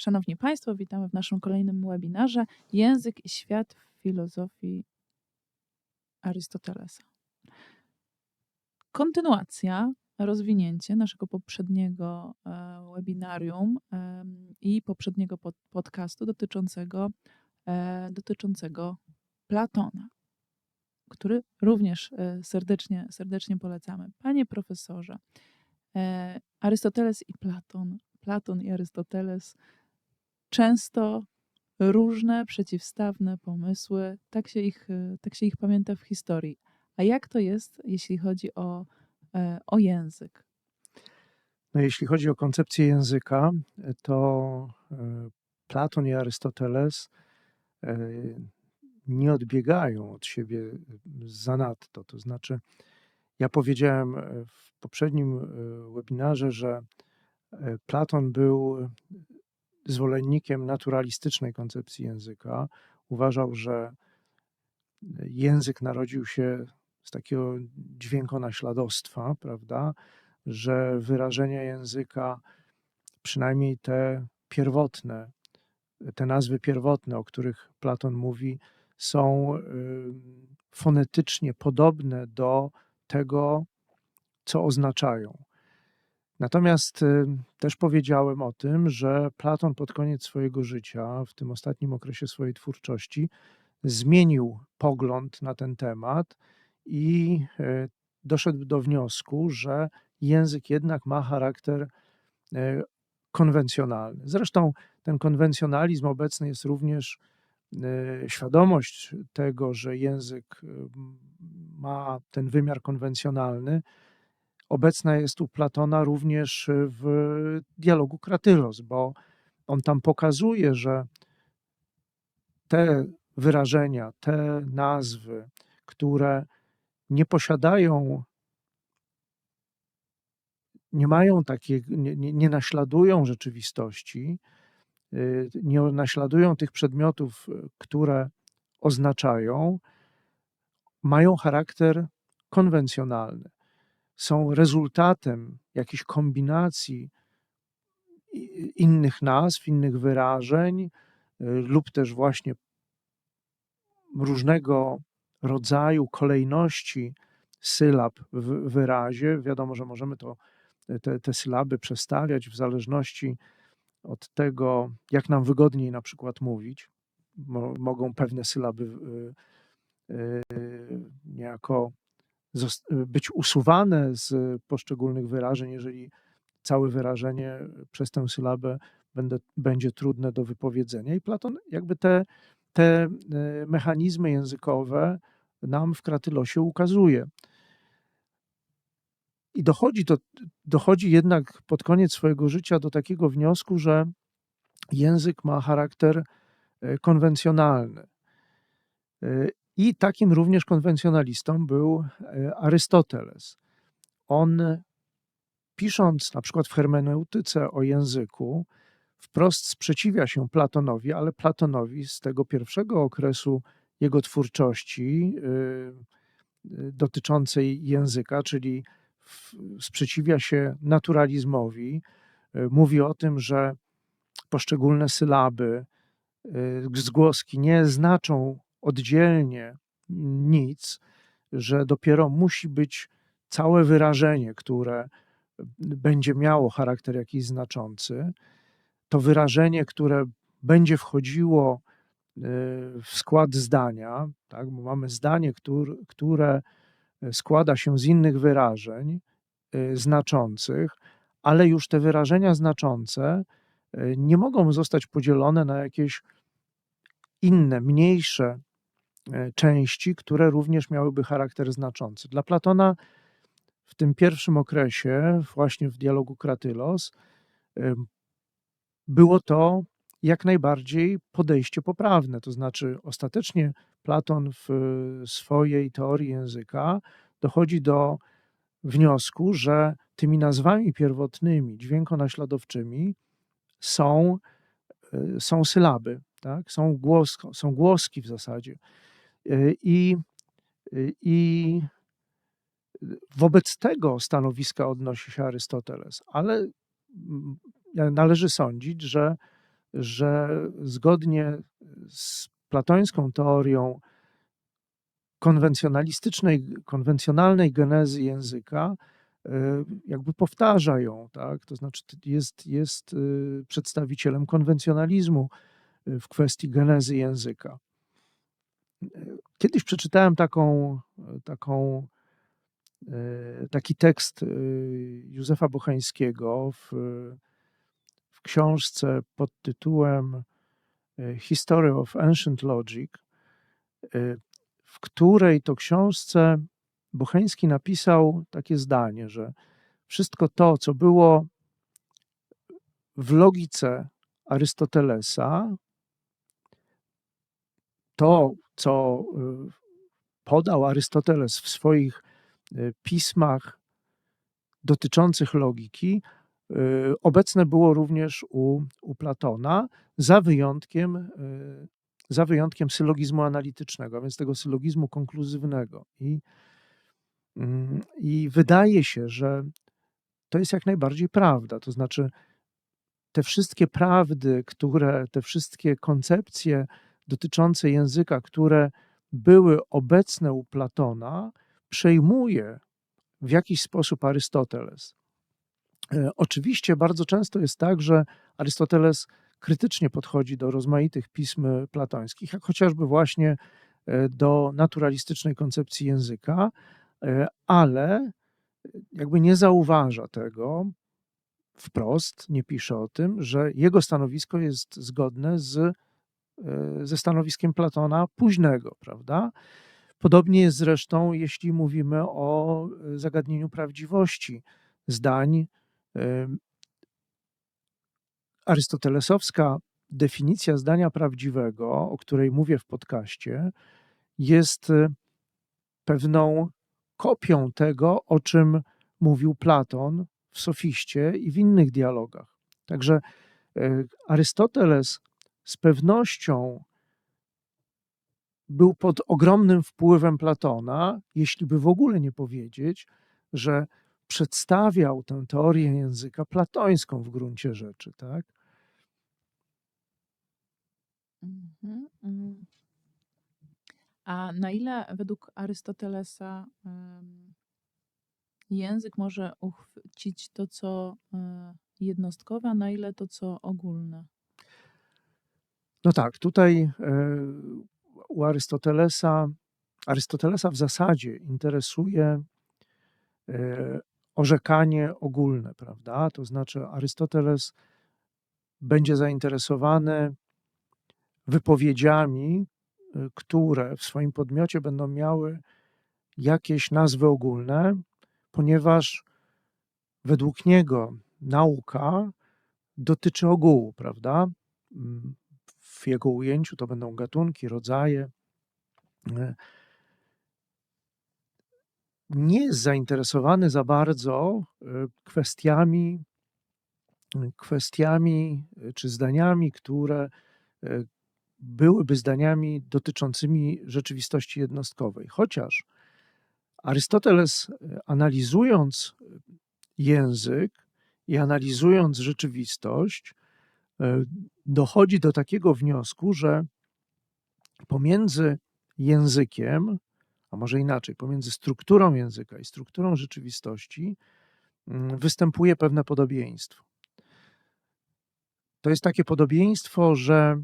Szanowni Państwo, witamy w naszym kolejnym webinarze Język i świat w filozofii Arystotelesa. Kontynuacja, rozwinięcie naszego poprzedniego e, webinarium i poprzedniego pod, podcastu dotyczącego, e, dotyczącego Platona, który również e, serdecznie, serdecznie polecamy. Panie profesorze, Arystoteles i Platon, Platon i Arystoteles często różne, przeciwstawne pomysły, tak się ich, e, tak się ich pamięta w historii. A jak to jest, jeśli chodzi o, e, o język? No, jeśli chodzi o koncepcję języka, to e, Platon i Arystoteles nie odbiegają od siebie zanadto. To znaczy, ja powiedziałem w poprzednim webinarze, że Platon był zwolennikiem naturalistycznej koncepcji języka. Uważał, że język narodził się z takiego dźwiękonaśladowstwa, prawda? Że wyrażenia języka, przynajmniej te pierwotne, te nazwy pierwotne, o których Platon mówi, są fonetycznie podobne do tego, co oznaczają. Natomiast y, też powiedziałem o tym, że Platon pod koniec swojego życia, w tym ostatnim okresie swojej twórczości, zmienił pogląd na ten temat i y, doszedł do wniosku, że język jednak ma charakter y, konwencjonalny. Zresztą ten konwencjonalizm obecny jest również świadomość tego, że język ma ten wymiar konwencjonalny, obecna jest u Platona również w dialogu Kratylos, bo on tam pokazuje, że te wyrażenia, te nazwy, które nie posiadają, nie mają takiej, nie, nie, naśladują rzeczywistości, y, nie naśladują tych przedmiotów, które oznaczają, mają charakter konwencjonalny są rezultatem jakichś kombinacji innych nazw, innych wyrażeń, y, lub też właśnie różnego rodzaju kolejności sylab w wyrazie. Wiadomo, że możemy to, te, te sylaby przestawiać w zależności od tego, jak nam wygodniej na przykład mówić. Mogą pewne sylaby y, y, niejako być usuwane z poszczególnych wyrażeń, jeżeli całe wyrażenie przez tę sylabę będę, będzie trudne do wypowiedzenia. I Platon jakby te, te e, mechanizmy językowe nam w Kratylosie ukazuje. I dochodzi, to, dochodzi jednak pod koniec swojego życia do takiego wniosku, że język ma charakter e, konwencjonalny. I takim również konwencjonalistą był e, Arystoteles. On, pisząc na przykład w hermeneutyce o języku, wprost sprzeciwia się Platonowi, ale Platonowi z tego pierwszego okresu jego twórczości e, e, dotyczącej języka, czyli sprzeciwia się naturalizmowi, mówi o tym, że poszczególne sylaby, zgłoski nie znaczą oddzielnie nic, że dopiero musi być całe wyrażenie, które będzie miało charakter jakiś znaczący. To wyrażenie, które będzie wchodziło y, w skład zdania, tak? bo mamy zdanie, które, które składa się z innych wyrażeń y, znaczących, ale już te wyrażenia znaczące y, nie mogą zostać podzielone na jakieś inne, mniejsze części, które również miałyby charakter znaczący. Dla Platona w tym pierwszym okresie, właśnie w dialogu Kratylos, było to jak najbardziej podejście poprawne. To znaczy, ostatecznie Platon w swojej teorii języka dochodzi do wniosku, że tymi nazwami pierwotnymi, dźwiękonaśladowczymi są, e, są sylaby, tak? są, głos, są głoski w zasadzie. E, I, e, I wobec tego stanowiska odnosi się Arystoteles, ale należy sądzić, że że zgodnie z platońską teorią konwencjonalistycznej, konwencjonalnej genezy języka, y, jakby powtarza ją, tak? To znaczy jest, jest y, przedstawicielem konwencjonalizmu y, w kwestii genezy języka. Kiedyś przeczytałem taką, taką, taki tekst Józefa Bochańskiego w, w książce pod tytułem History of Ancient Logic w której to książce Bocheński napisał takie zdanie, że wszystko to, co było w logice Arystotelesa, to, co y, podał Arystoteles w swoich y, pismach dotyczących logiki, y, obecne było również u, u Platona, za wyjątkiem za wyjątkiem sylogizmu analitycznego, więc tego sylogizmu konkluzywnego. I, mm, I wydaje się, że to jest jak najbardziej prawda. To znaczy, te wszystkie prawdy, które, te wszystkie koncepcje dotyczące języka, które były obecne u Platona, przejmuje w jakiś sposób Arystoteles. E, oczywiście bardzo często jest tak, że Arystoteles krytycznie podchodzi do rozmaitych pism platońskich, jak chociażby właśnie e, do naturalistycznej koncepcji języka, e, ale jakby nie zauważa tego wprost, nie pisze o tym, że jego stanowisko jest zgodne z, ze stanowiskiem Platona późnego, prawda? Podobnie jest zresztą, jeśli mówimy o zagadnieniu prawdziwości zdań arystotelesowska definicja zdania prawdziwego, o której mówię w podcaście, jest pewną kopią tego, o czym mówił Platon w Sofiście i w innych dialogach. Także Arystoteles z pewnością był pod ogromnym wpływem Platona, jeśli by w ogóle nie powiedzieć, że przedstawiał tę teorię języka platońską w gruncie rzeczy, tak? Mhm, mhm. A na ile według Arystotelesa język może uchwycić to, co e, jednostkowe, a na ile to, co ogólne? No tak, tutaj e, u Arystotelesa, Arystotelesa w zasadzie interesuje e, orzekanie ogólne, prawda? To znaczy Arystoteles będzie zainteresowany wypowiedziami, y, które w swoim podmiocie będą miały jakieś nazwy ogólne, ponieważ według niego nauka dotyczy ogółu, prawda? W jego ujęciu to będą gatunki, rodzaje. Y, nie jest zainteresowany za bardzo y, kwestiami, kwestiami czy zdaniami, które byłyby zdaniami dotyczącymi rzeczywistości jednostkowej. Chociaż Arystoteles, e, analizując język i analizując rzeczywistość, e, dochodzi do takiego wniosku, że pomiędzy językiem, a może inaczej, pomiędzy strukturą języka i strukturą rzeczywistości mm, występuje pewne podobieństwo. To jest takie podobieństwo, że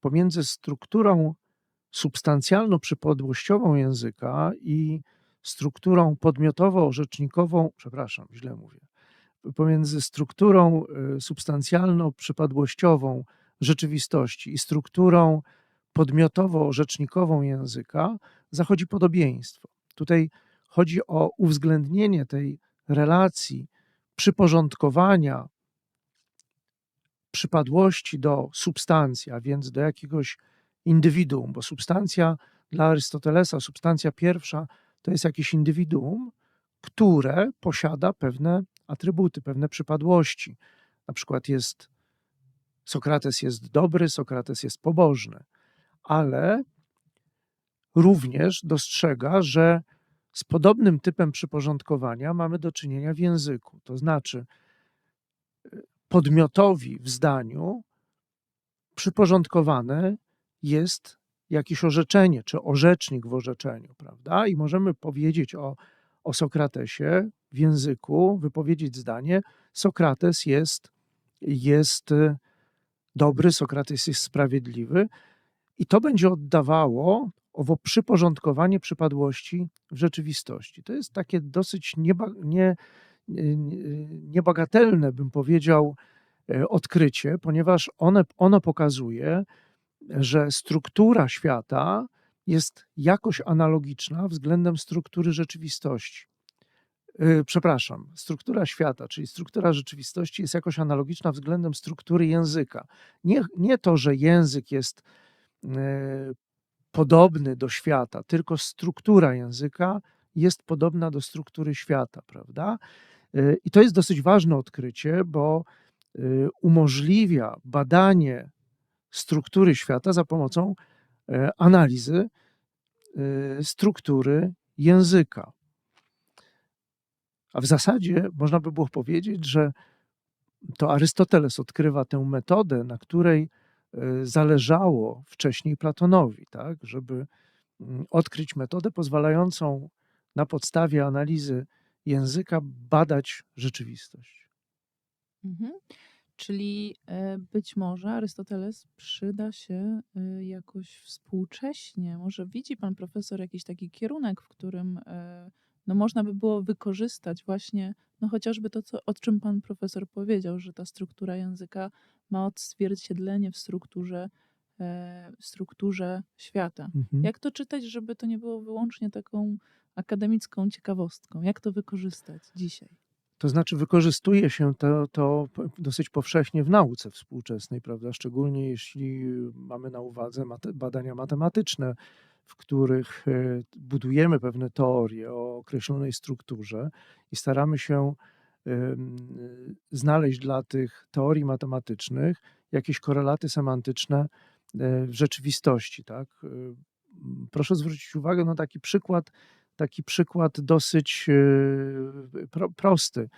pomiędzy strukturą substancjalno-przypadłościową języka i strukturą podmiotowo-orzecznikową, przepraszam, źle mówię, pomiędzy strukturą y, substancjalno-przypadłościową rzeczywistości i strukturą podmiotowo-orzecznikową języka zachodzi podobieństwo. Tutaj chodzi o uwzględnienie tej relacji przyporządkowania przypadłości do substancji, a więc do jakiegoś indywiduum, bo substancja dla Arystotelesa, substancja pierwsza to jest jakieś indywiduum, które posiada pewne atrybuty, pewne przypadłości. Na przykład jest Sokrates jest dobry, Sokrates jest pobożny, ale również dostrzega, że z podobnym typem przyporządkowania mamy do czynienia w języku. To znaczy, podmiotowi w zdaniu przyporządkowane jest jakieś orzeczenie, czy orzecznik w orzeczeniu, prawda? I możemy powiedzieć o, o Sokratesie w języku, wypowiedzieć zdanie: Sokrates jest, jest y, dobry, Sokrates jest sprawiedliwy, i to będzie oddawało owo przyporządkowanie przypadłości w rzeczywistości. To jest takie dosyć nieba, nie, nie, niebagatelne, bym powiedział, e, odkrycie, ponieważ one, ono pokazuje, że struktura świata jest jakoś analogiczna względem struktury rzeczywistości. E, Przepraszam, struktura świata, czyli struktura rzeczywistości jest jakoś analogiczna względem struktury języka. Nie, nie to, że język jest e, podobny do świata, tylko struktura języka jest podobna do struktury świata, prawda? E, I to jest dosyć ważne odkrycie, bo umożliwia badanie struktury świata za pomocą analizy struktury języka. A w zasadzie można by było powiedzieć, że to Arystoteles odkrywa tę metodę, na której zależało wcześniej Platonowi, tak, żeby mm, odkryć metodę pozwalającą na podstawie analizy języka badać rzeczywistość. Mhm. Czyli e, być może Arystoteles przyda się e, jakoś współcześnie. Może widzi pan profesor jakiś taki kierunek, w którym e, no, można by było wykorzystać właśnie no, chociażby to, co, o czym pan profesor powiedział, że ta struktura języka ma odzwierciedlenie w strukturze, strukturze świata. Mhm. Jak to czytać, żeby to nie było wyłącznie taką akademicką ciekawostką? Jak to wykorzystać dzisiaj? To znaczy, wykorzystuje się to, to dosyć powszechnie w nauce współczesnej, prawda? Szczególnie jeśli mamy na uwadze badania matematyczne, w których e, budujemy pewne teorie o określonej strukturze i staramy się znaleźć dla tych teorii matematycznych jakieś korelaty semantyczne e, w rzeczywistości. Tak? E, proszę zwrócić uwagę na taki przykład, taki przykład dosyć pro, prosty.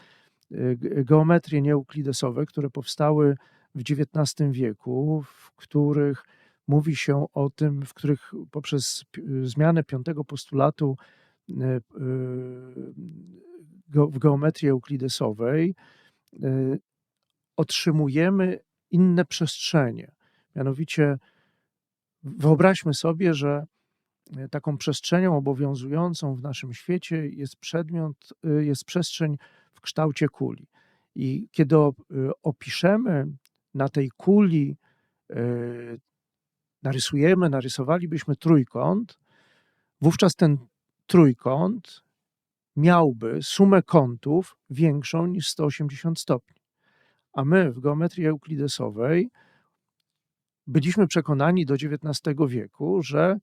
Geometrie nieeuklidesowe, które powstały w XIX wieku, w których mówi się o tym, w których poprzez zmianę piątego postulatu e, e, w geometrii euklidesowej e, otrzymujemy inne przestrzenie. Mianowicie wyobraźmy sobie, że taką przestrzenią obowiązującą w naszym świecie jest przedmiot, jest przestrzeń w kształcie kuli. I kiedy opiszemy na tej kuli narysujemy, narysowalibyśmy trójkąt, wówczas ten trójkąt miałby sumę kątów większą niż 180 stopni. A my w geometrii euklidesowej byliśmy przekonani do XIX wieku, że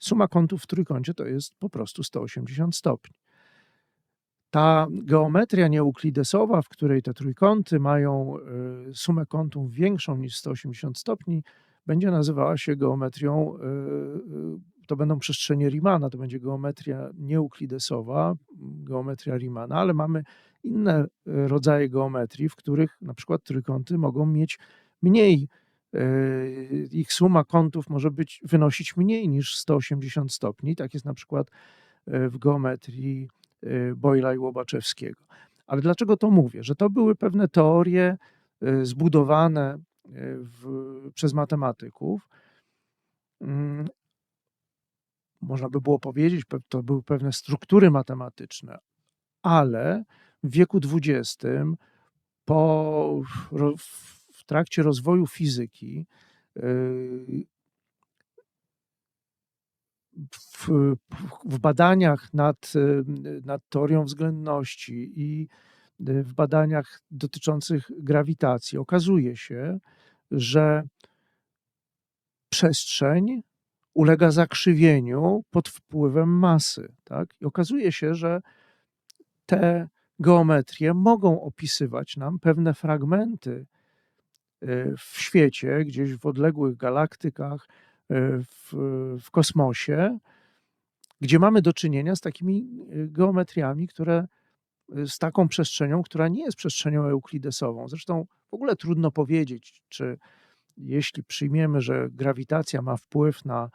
suma kątów w trójkącie to jest po prostu 180 stopni. Ta geometria nieeuklidesowa, w której te trójkąty mają y, sumę kątów większą niż 180 stopni, będzie nazywała się geometrią, y, y, to będą przestrzenie Riemanna, to będzie geometria nieuklidesowa, geometria Riemanna, ale mamy inne rodzaje geometrii, w których na przykład trójkąty mogą mieć mniej, ich suma kątów może być, wynosić mniej niż 180 stopni. Tak jest na przykład w geometrii Boyla i Łobaczewskiego. Ale dlaczego to mówię? Że to były pewne teorie zbudowane w, przez matematyków. Mm, można by było powiedzieć, to były pewne struktury matematyczne, ale w wieku XX, po, trakcie rozwoju fizyki, yy, w, w, badaniach nad, nad teorią względności i w badaniach dotyczących grawitacji okazuje się, że przestrzeń ulega zakrzywieniu pod wpływem masy. Tak? I okazuje się, że te geometrie mogą opisywać nam pewne fragmenty w świecie, gdzieś w odległych galaktykach, y, w, w kosmosie, gdzie mamy do czynienia z takimi y, geometriami, które z taką przestrzenią, która nie jest przestrzenią euklidesową. Zresztą w ogóle trudno powiedzieć, czy jeśli przyjmiemy, że grawitacja ma wpływ na,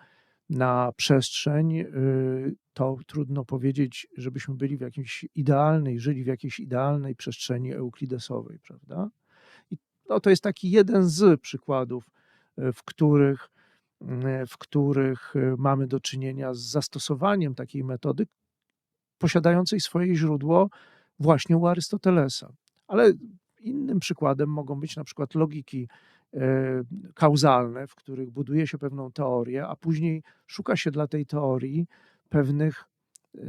na przestrzeń, y, to trudno powiedzieć, żebyśmy byli w jakiejś idealnej, żyli w jakiejś idealnej przestrzeni euklidesowej, prawda? No, to jest taki jeden z przykładów, y, w których, y, w których y, mamy do czynienia z zastosowaniem takiej metody, posiadającej swoje źródło właśnie u Arystotelesa. Ale innym przykładem mogą być na przykład logiki e, kauzalne, w których buduje się pewną teorię, a później szuka się dla tej teorii pewnych, e,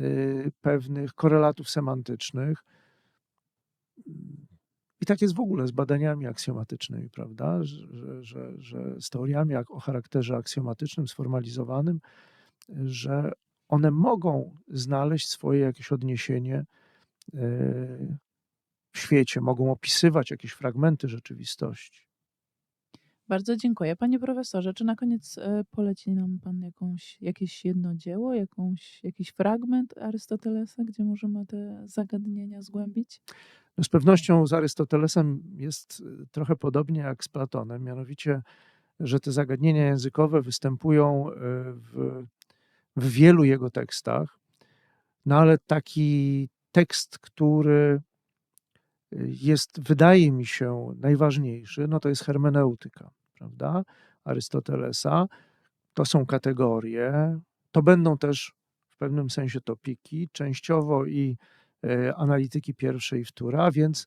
pewnych korelatów semantycznych. I tak jest w ogóle z badaniami aksjomatycznymi, prawda? Że, że, że z teoriami o charakterze aksjomatycznym, sformalizowanym, że one mogą znaleźć swoje jakieś odniesienie e, w świecie, mogą opisywać jakieś fragmenty rzeczywistości. Bardzo dziękuję. Panie profesorze, czy na koniec e, poleci nam pan jakąś, jakieś jedno dzieło, jakąś, jakiś fragment Arystotelesa, gdzie możemy te zagadnienia zgłębić? Z pewnością z Arystotelesem jest y, trochę podobnie jak z Platonem, mianowicie, że te zagadnienia językowe występują y, w, w wielu jego tekstach, no ale taki tekst, który jest, wydaje mi się, najważniejszy, no to jest hermeneutyka, prawda? Arystotelesa. To są kategorie, to będą też w pewnym sensie topiki, częściowo i analityki pierwszej wtóra, a więc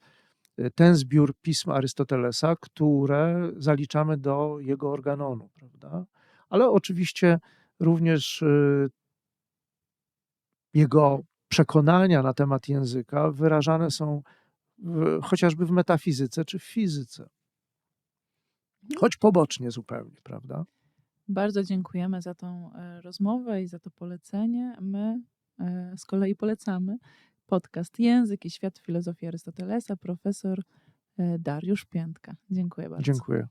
e, ten zbiór pism Arystotelesa, które zaliczamy do jego organonu, prawda? Ale oczywiście również e, jego przekonania na temat języka wyrażane są w, chociażby w metafizyce czy w fizyce. Choć pobocznie zupełnie, prawda? Bardzo dziękujemy za tą e, rozmowę i za to polecenie. My e, z kolei polecamy podcast Język i Świat Filozofii Arystotelesa, profesor e, Dariusz Piętka. Dziękuję bardzo. Dziękuję.